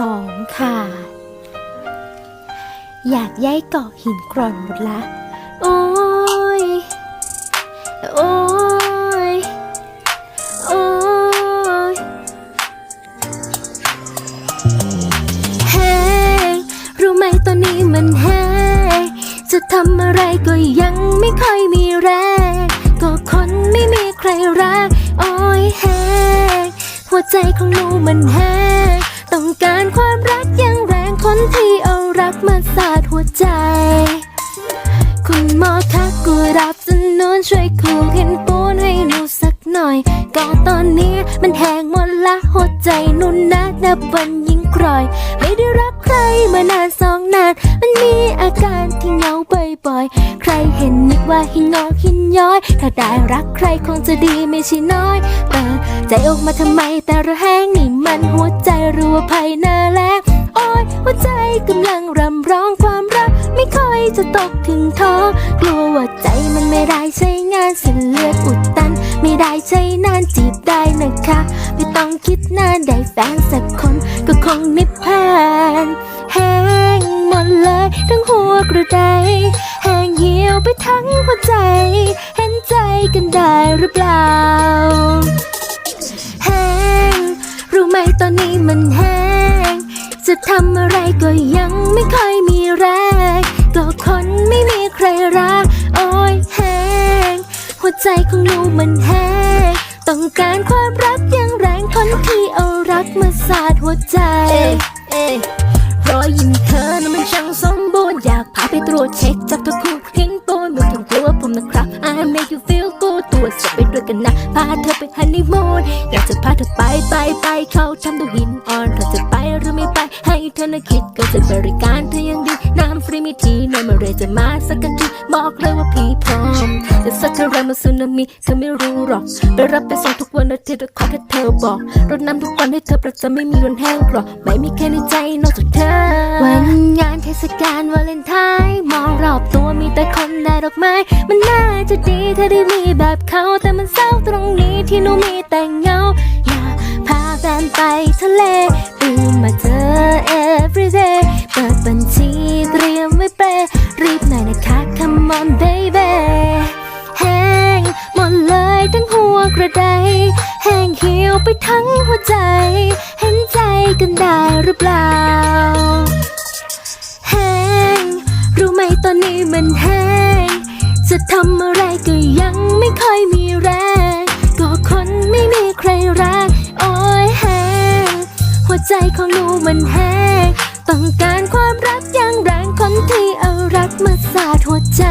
ของขาดอยากย้ายเกาะหินกร่อนหมดละ โอ้ย โอ้ย โอ้ยเฮ้งรู้ไหมตอนนี้มันแห้งจะทำอะไรก็ยังไม่ค่อยมีแรง ก็คนไม่มีใครรัก โอ้ยแห้งหัวใจของหนูมันแห้ง รักมาสาดหัวใจ คุณหมอคะกูรับสนุนช่วยคูเห็นปูนให้หนูสักหน่อย ก็ตอนนี้มันแห้งหมดละหัวใจนุ่นนะนับวันยิ่งกร่อย ไม่ได้รักใครมานานสองนาน มันมีอาการที่เหงาบ่อยๆ ใครเห็นนึกว่าหินงอกหินย้อย ถ้าได้รักใครคงจะดีไม่ใช่น้อยเปิดใจออกมาทำไมแต่ระแหงนี่มันหัวใจรัวภัยหน้าแลง หัวใจกำลังรำร้องความรัก ไม่ค่อยจะตกถึงท้อกลัวว่าใจมันไม่ได้ใช้งานเส้นเลือดอุดตัน ไม่ได้ใช้นานจีบได้นะคะ ไม่ต้องคิดนานได้แฟนสักคนก็คงนิพพานแห้งหมดเลยทั้งหัวกระไดแห้งเหี่ยวไปทั้งหัวใจ ทำอะไรก็ยังไม่ค่อยมีแรงก็คนไม่มีใครรัก โอ้ยแห้ง หัวใจของหนูมันแห้ง ต้องการความรักอย่างแรงคนที่เอารักมาสาดหัวใจเอ้ยเอ้ยรอยยิ้มเธอนั้นมันช่างสมบูรณ์อยากพาไปตรวจเช็คจับตัวคู่ทิ้งตัวไม่ต้องกลัวผมนะครับ I make you feel วจสอบไปด้วยกันนะ พาเธอไปฮันนีมูนอยากจะพาเธอไปไปไปเข้าทำตัวหินอ่อนเธอจะไปหรือไม่ไป ให้เธอนะคิดก็จะบริการเธออยังดีน้ำฟรีมีทีในเมื่อไรจะมาสักกันทีบอกเลยว่าพี่พร้อมจะสักเท่าไรมาสึนามิเธอไม่รู้หรอก ไปรับไปส่งทุกวันอาทิตย์ขอแค่เธอบอกรดน้ำทุกวันให้เธอประจำไม่มีวันแห้งกรอกไม่มีแค่ในใจนอกจากเธอ วันงาน ศกาลวาเลนไทน์มองรอบตัวมีแต่คนได้ดอกไม้ มันน่าจะดีถ้าได้มีแบบเขาแต่มันเศร้าตรงนี้ที่หนูมีแต่เงา อยากพาแฟนไปทะเลตื่นมาเจอ everyday เปิดบัญชีเตรียมไว้เปรีบหน่อยนะคะ come on baby แห้งหมดเลยทั้งหัวกระไดแห้งเหี่ยวไปทั้งหัวใจ เห็นใจ มันแห้งจะทำอะไรก็ยังไม่ค่อยมีแรงก็คนไม่มีใครรักโอ้ยแห้งหัวใจของหนูมันแห้งต้องการความรักอย่างแรงคนที่เอารักมาสาดหัวใจ